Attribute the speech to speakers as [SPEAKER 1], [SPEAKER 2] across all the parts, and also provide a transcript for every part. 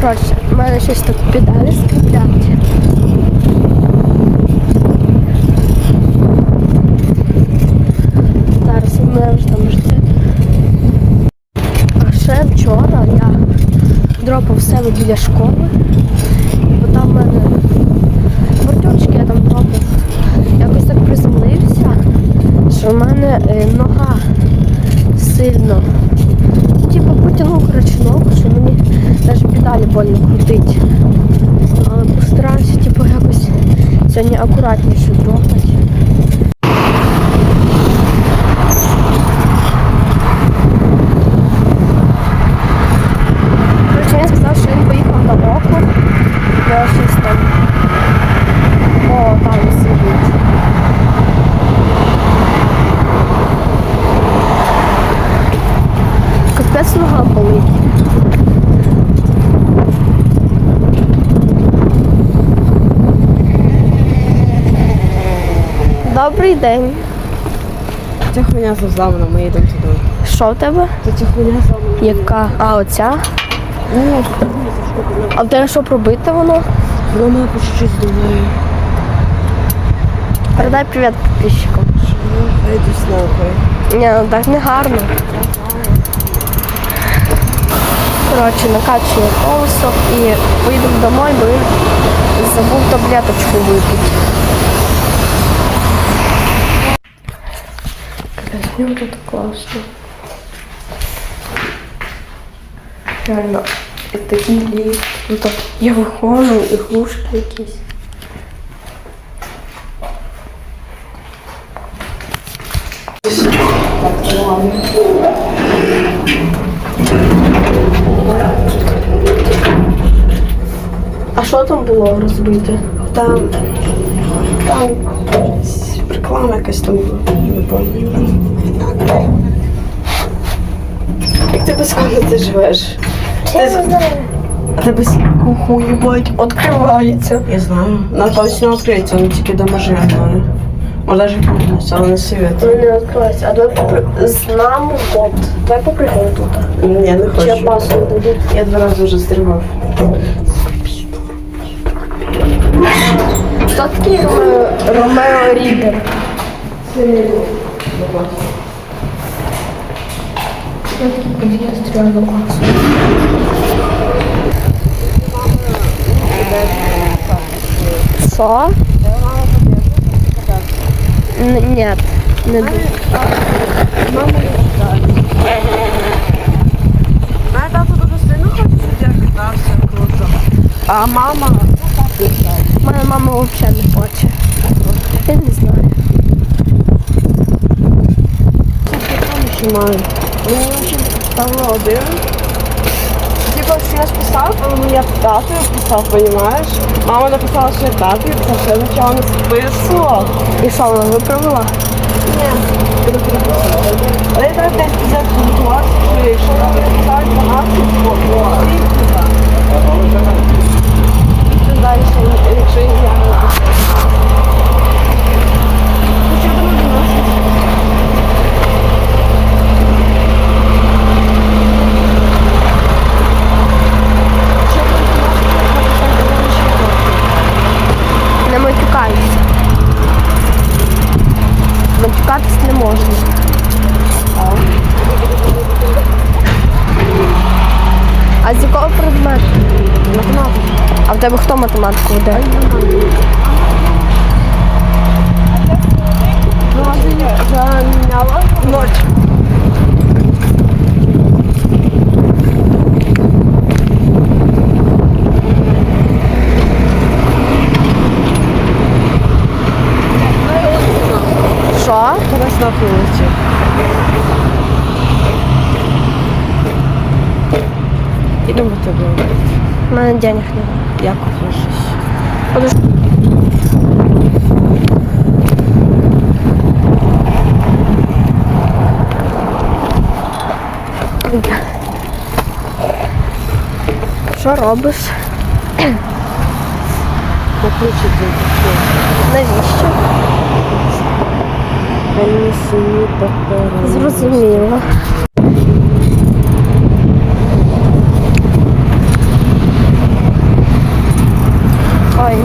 [SPEAKER 1] Коротше, в мене щось тут педалі скриплять. Зараз він мене вже там жде. А ще вчора я дропав себе біля школи, бо там в мене бордюрчики я там дропав. Якось так приземлився, що в мене е, нога сильно. Типу потягнув коротше ногу, що мені педалі больно крутить. Але постараюся типу якось сьогодні акуратніше дропати. Коротше, він сказав, що він поїхав на око. Я щось там. О, там сидить. Капець нога болить. Добрий день.
[SPEAKER 2] Ця хуйня зламана, ми їдемо туди.
[SPEAKER 1] Що в тебе?
[SPEAKER 2] Та ця хуйня зламана.
[SPEAKER 1] Яка? А, оця?
[SPEAKER 2] Ні,
[SPEAKER 1] А в тебе що пробите воно?
[SPEAKER 2] вона мене по чуть-чуть здуває.
[SPEAKER 1] Передай привіт підписчикам.
[SPEAKER 2] Хай десь нахуй.
[SPEAKER 1] Ні, ну так не гарно. Коротше, накачує колесо і поїдемо домой, бо він забув таблеточку випити. Капець, в нього тут класно. Реально, і такий ліс. Тут я виходжу, ігрушки якісь. А що там було розбите?
[SPEAKER 2] Там, там реклама якась там була, не пам'ятаю. Як ти без комнати живеш?
[SPEAKER 1] Я не знаю.
[SPEAKER 2] Ти без куху, їбать.
[SPEAKER 1] Відкривається.
[SPEAKER 2] Я знаю. На точно відкриється, він тільки до машини знає. Може навіть помниться, але не світ.
[SPEAKER 1] Не відкривається. А давай попри... з нами от. Давай попригаємо тут.
[SPEAKER 2] Ні, не
[SPEAKER 1] Чи я
[SPEAKER 2] хочу.
[SPEAKER 1] пасу дадуть?
[SPEAKER 2] Я два рази вже стрибав.
[SPEAKER 1] Хто такий Ромео, Ромео Рідер? Що? Н- Ні, не дуже.
[SPEAKER 2] Мене тато дуже сильно хоче, щоб я катався круто. А мама
[SPEAKER 1] Моя мама взагалі не хоче. Я не знаю.
[SPEAKER 2] що має. Мені дуже стало один. Типа, що я списав, але я тату писав, понімаєш? Мама написала, що я тату писав, що я нічого не списував.
[SPEAKER 1] І вона виправила?
[SPEAKER 2] Ні. Але я так десь взяв підготуватися, що якщо нам написати багато, то Це далі, якщо я не написав. Хоча б на 12. Що б на 12
[SPEAKER 1] Не матюкайся. Матюкатись не можна. А з якого предмету?
[SPEAKER 2] Математика.
[SPEAKER 1] А в тебе хто математику веде?
[SPEAKER 2] Заміняла ночь.
[SPEAKER 1] Що?
[SPEAKER 2] Тарас на вулиці. Ідемо до тебе.
[SPEAKER 1] У мене денег немає.
[SPEAKER 2] Я куплю щось.
[SPEAKER 1] Подожди. Що робиш?
[SPEAKER 2] Поключити.
[SPEAKER 1] Навіщо?
[SPEAKER 2] Перенесені папери.
[SPEAKER 1] Зрозуміло. Ой.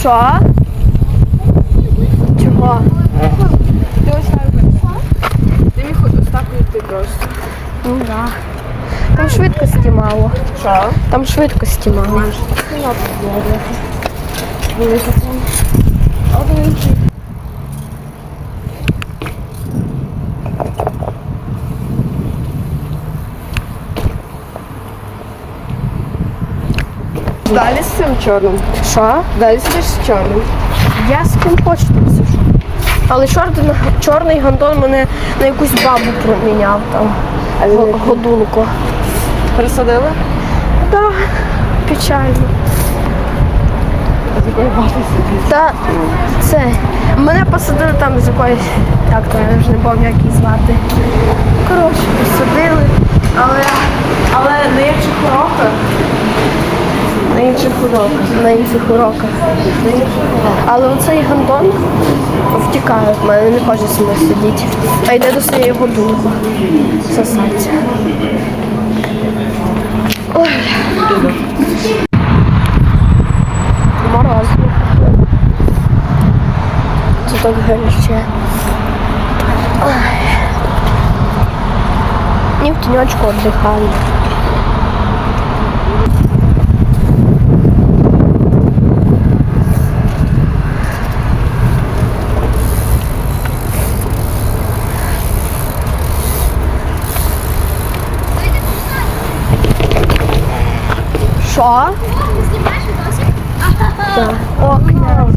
[SPEAKER 1] Що? Чого?
[SPEAKER 2] Ти ось так вийшла? Ти міг ось так йти просто.
[SPEAKER 1] Ну да. Там швидкості мало.
[SPEAKER 2] Що?
[SPEAKER 1] Там швидкості мало.
[SPEAKER 2] Далі з цим чорним.
[SPEAKER 1] Що?
[SPEAKER 2] Далі з чорним.
[SPEAKER 1] Я з ким хочу сижу. Але чорний, чорний гандон мене на якусь бабу проміняв там.
[SPEAKER 2] А він
[SPEAKER 1] Го-
[SPEAKER 2] який?
[SPEAKER 1] Годунку.
[SPEAKER 2] Присадили?
[SPEAKER 1] Так, печально. Та це. Мене посадили там з якоїсь. Як то я вже не пам'ятаю, як її звати. Коротше, посадили. Але
[SPEAKER 2] Але на інших уроках. На інших уроках.
[SPEAKER 1] на інших уроках. Але оцей гандон втікає від мене, не хоче зі сидіти. А йде до своєї годунку. Сосаться. Ой. Морозно. Це так гаряче. Ой. Ні в тіньочку віддихаю. Що? Так. О, князь.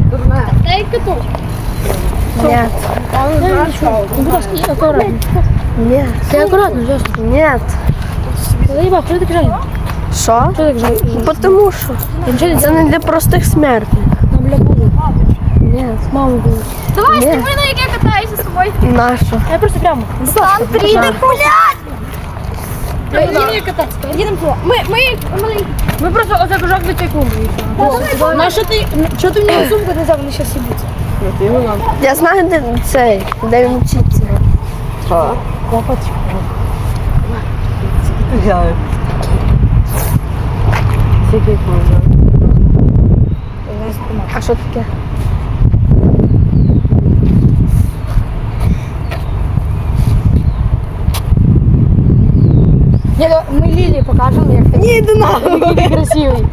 [SPEAKER 3] Дай каток.
[SPEAKER 1] Нет. Нет.
[SPEAKER 3] Ти акуратно, жестко.
[SPEAKER 1] Нет.
[SPEAKER 3] Заїбав, що ти так жаль?
[SPEAKER 1] Що?
[SPEAKER 3] Що?
[SPEAKER 1] Потому що
[SPEAKER 3] не
[SPEAKER 1] це не для простих смертних.
[SPEAKER 3] Нам бля було.
[SPEAKER 1] Нет.
[SPEAKER 3] Мама було.
[SPEAKER 4] Давай,
[SPEAKER 1] Ні.
[SPEAKER 4] сніми, на як я катаюся з тобою.
[SPEAKER 1] Нащо?
[SPEAKER 3] Я просто прямо.
[SPEAKER 4] Стан прийде гулять.
[SPEAKER 3] Їдемо кататися. Їдемо туди.
[SPEAKER 4] Ми, ми, ми,
[SPEAKER 3] Ми просто оце цієї клумби. На що ти, що ти мені сумку не взяв, вони зараз сидять.
[SPEAKER 1] Я знаю, де цей, де він вчиться.
[SPEAKER 2] Ти делаєш? Скільки їх можна?
[SPEAKER 1] А що таке?
[SPEAKER 3] Ні, ну, ми Лілі покажемо, як ти.
[SPEAKER 1] Ні, до нас.
[SPEAKER 3] красивий.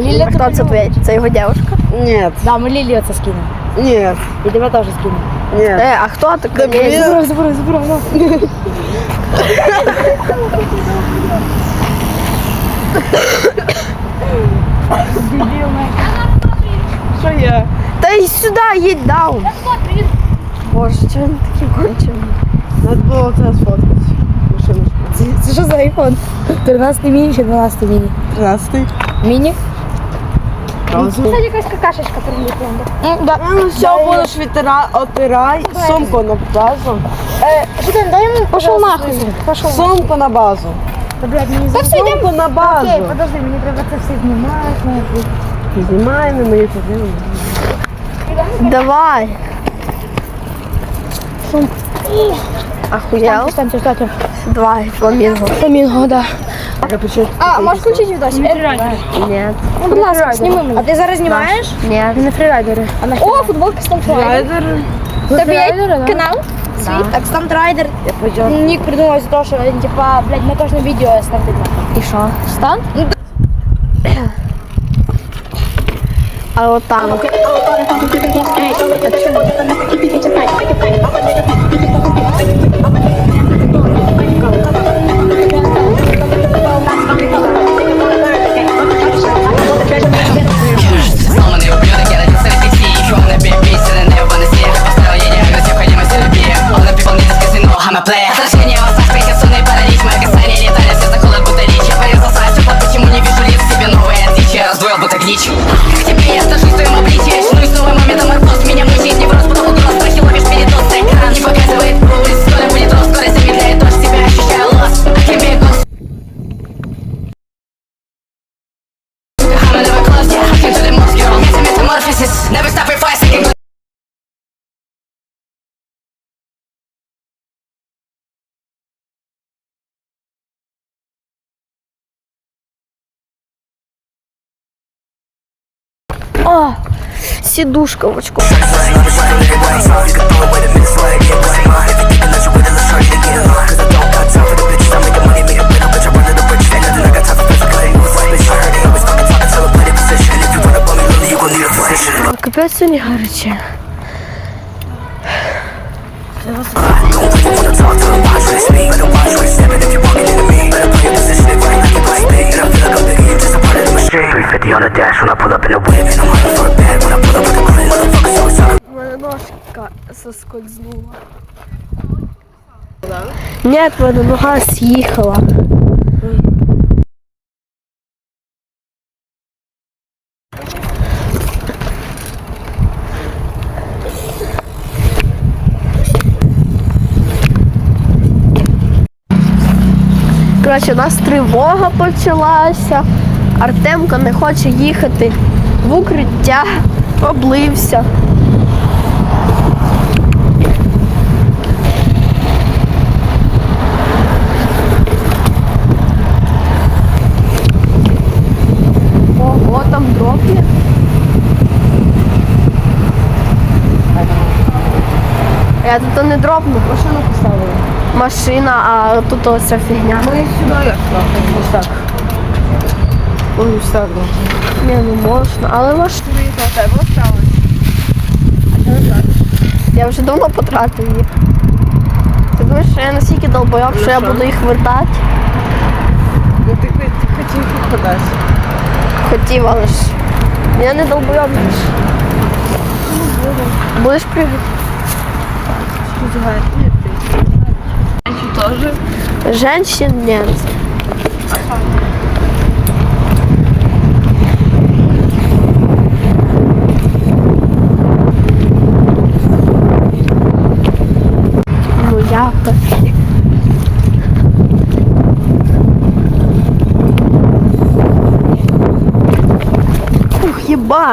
[SPEAKER 3] Лілія
[SPEAKER 1] Хто це твоя? Це його дівчинка?
[SPEAKER 2] Нет.
[SPEAKER 3] Да, ми Лілі оце скинемо.
[SPEAKER 2] Нет.
[SPEAKER 3] І тебе теж скинемо.
[SPEAKER 2] Нет.
[SPEAKER 1] Е, а хто такий?
[SPEAKER 2] блін.
[SPEAKER 3] Забирай, забирай, забирай. ну.
[SPEAKER 2] Що є?
[SPEAKER 1] Та й сюди, їдь даун. Боже, чого він такий кончений?
[SPEAKER 2] Надо було це сфоткати. Машиночку.
[SPEAKER 3] Це, це що за айфон? 13 міні чи 12 міні?
[SPEAKER 2] 13.
[SPEAKER 3] Міні?
[SPEAKER 4] Це якась какашечка приліпла.
[SPEAKER 3] Да.
[SPEAKER 2] Ну все, будеш відтира, отирай сумку на базу.
[SPEAKER 3] Що ти, дай йому Пошел нахуй. Пошел.
[SPEAKER 2] Сумку на базу.
[SPEAKER 3] Та, блядь, мені
[SPEAKER 2] Та все, сумку на базу.
[SPEAKER 3] Окей, подожди, мені треба це все знімати. нахуй.
[SPEAKER 2] Знімаємо мої проблеми.
[SPEAKER 1] Давай. Ахуєл?
[SPEAKER 3] Стань, стань, стань.
[SPEAKER 1] Давай, фламінго.
[SPEAKER 3] Фламінго, да.
[SPEAKER 4] А, можеш включити відос?
[SPEAKER 1] Ні.
[SPEAKER 3] Ну, будь ласка, зніми мене. А ти зараз знімаєш?
[SPEAKER 1] Ні.
[SPEAKER 3] Ми не фрірайдери. А на
[SPEAKER 4] О, футболка Станфрайдер.
[SPEAKER 2] Райдер.
[SPEAKER 3] тебе є
[SPEAKER 4] Канал?
[SPEAKER 3] Свій? Так, Стандрайдер.
[SPEAKER 2] Я пойдем.
[SPEAKER 3] Нік придумав з того, що він, типа, блядь, на кожне відео ставить.
[SPEAKER 1] І що?
[SPEAKER 3] Стан?
[SPEAKER 1] А от там.
[SPEAKER 5] Снова
[SPEAKER 1] О, сідушка в очко. Капець сьогодні гаряче.
[SPEAKER 5] On the dash when I pull up in the whip I'm running for a bag when I pull up with the Motherfuckers always talking
[SPEAKER 1] У мене ножка соскользнула. В мене нога з'їхала. Коротше, у нас тривога почалася. Артемко не хоче їхати в укриття, облився. Ого, там дроп. Я тут не дропну.
[SPEAKER 2] Машину поставили.
[SPEAKER 1] Машина, а тут ось ця фігня.
[SPEAKER 2] Ми сюди як так, да.
[SPEAKER 1] Ні, не можна, але ваш.
[SPEAKER 2] На тебе осталось.
[SPEAKER 1] Я вже давно потратив їх. Ти думаєш, що я настільки долбойок, що я
[SPEAKER 2] що?
[SPEAKER 1] буду їх вертати?
[SPEAKER 2] Ну ти, ти хотів подати.
[SPEAKER 1] Хотів, але ж. Я не долбойок. Будеш
[SPEAKER 2] теж?
[SPEAKER 1] Женщин нет. Ну як?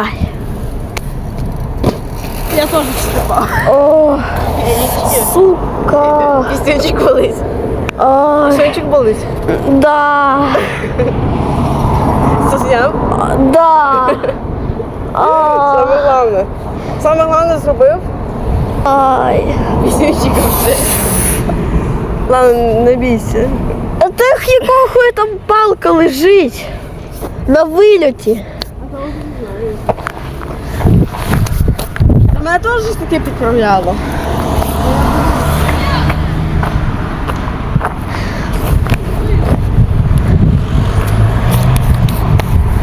[SPEAKER 1] Ух.
[SPEAKER 2] Я теж вступав.
[SPEAKER 1] О, сука.
[SPEAKER 2] Кістючок болить.
[SPEAKER 1] Ой,
[SPEAKER 2] Кістючок болить.
[SPEAKER 1] да.
[SPEAKER 2] Це зняв?
[SPEAKER 1] Да. А,
[SPEAKER 2] Саме головне. Саме головне зробив.
[SPEAKER 1] Ай.
[SPEAKER 2] Кістючок все. Ладно, не бійся.
[SPEAKER 1] А так якого хуя там палка лежить? На вильоті.
[SPEAKER 2] Мене теж щось таке підправляло.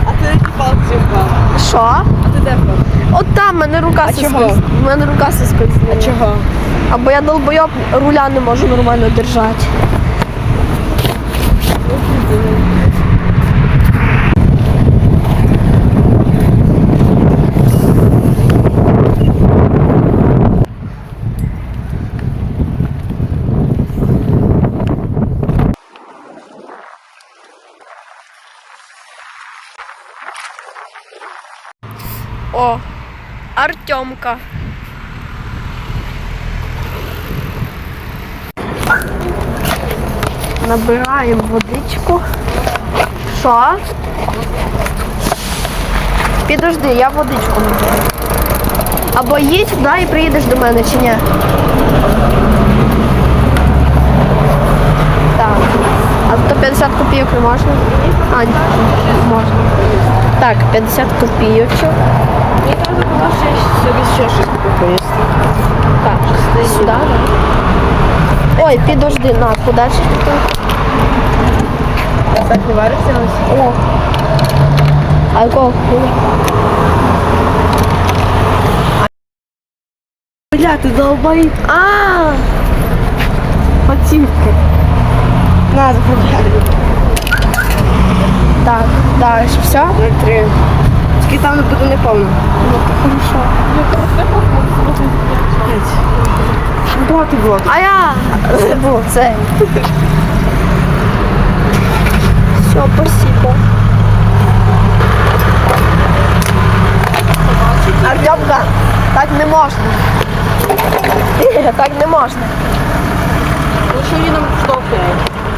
[SPEAKER 2] А ти які палці впав?
[SPEAKER 1] Що?
[SPEAKER 2] А ти де впав?
[SPEAKER 1] От там мене рука
[SPEAKER 2] А чого?
[SPEAKER 1] соскользнула. У мене рука соскользнула.
[SPEAKER 2] А чого?
[SPEAKER 1] Або я долбойоб руля не можу нормально держати. О, Артемка. Набираємо водичку. Що? Підожди, я водичку наберу. Або їдь туди і приїдеш до мене, чи ні? Так. А 150 копійок не можна? А, можна. Так, 50 копійочок.
[SPEAKER 2] Мені треба було ще собі ще щось поїсти.
[SPEAKER 1] Так, сюди. да? Ой, підожди, на, подальше тут.
[SPEAKER 2] Так не варишся ось?
[SPEAKER 1] О. А якого хуя?
[SPEAKER 2] Бля, ти долбай.
[SPEAKER 1] А,
[SPEAKER 2] Хотівки. На, заходи.
[SPEAKER 1] так, далі, все?
[SPEAKER 2] 03. Тільки там не буде неповно. Багато було.
[SPEAKER 6] А я забув це. Все, спасибо.
[SPEAKER 2] Артемка, так не можна.
[SPEAKER 6] Так не можна.
[SPEAKER 2] Ну що штовхає?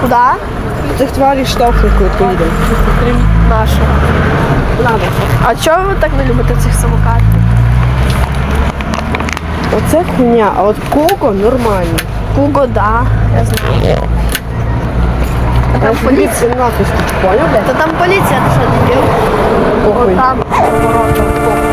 [SPEAKER 6] Куди?
[SPEAKER 2] Цих тварів штовхає, коли поїдемо.
[SPEAKER 6] Нашу. А чого ви так не любите цих самокатів?
[SPEAKER 2] Оце хуйня, а от кого нормально.
[SPEAKER 6] Куго, да, я знаю. А там поліція.
[SPEAKER 2] Нахуй, поняв.
[SPEAKER 6] Та там поліція, ти що не?
[SPEAKER 2] Похуй.
[SPEAKER 6] Там ворота.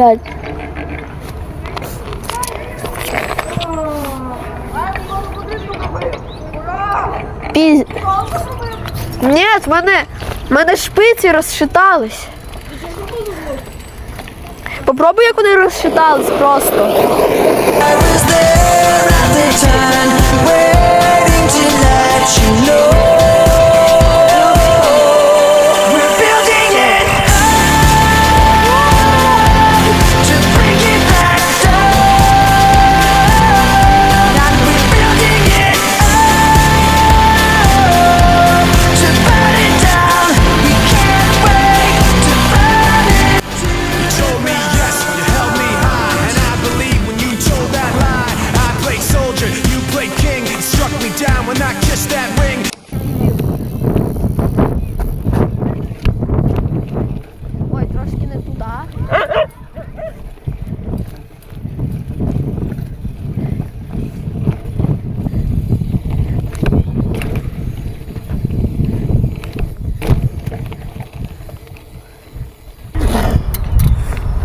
[SPEAKER 6] 5. Піз... Ні, в мене, мене шпиці розшитались. Попробуй, як вони розшитались просто.
[SPEAKER 7] I
[SPEAKER 1] played king, and struck me down when I kissed that ring.
[SPEAKER 6] Ой, трошки не туди.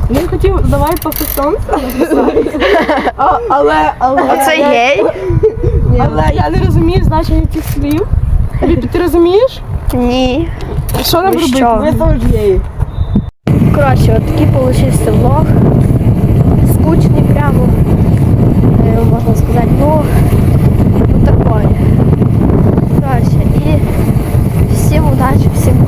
[SPEAKER 2] Він хотів давай по сонцю написати. Але, але,
[SPEAKER 6] Оце гей?
[SPEAKER 2] Але я не розумію значення цих слів. Ти, ти розумієш?
[SPEAKER 6] Ні.
[SPEAKER 2] Що нам робити?
[SPEAKER 6] що?
[SPEAKER 2] Ми геї.
[SPEAKER 6] Коротше, от такий получився влог. Скучний прямо. Е, Можна сказати, ну, ну такой. Коротше, і всім удачі, всім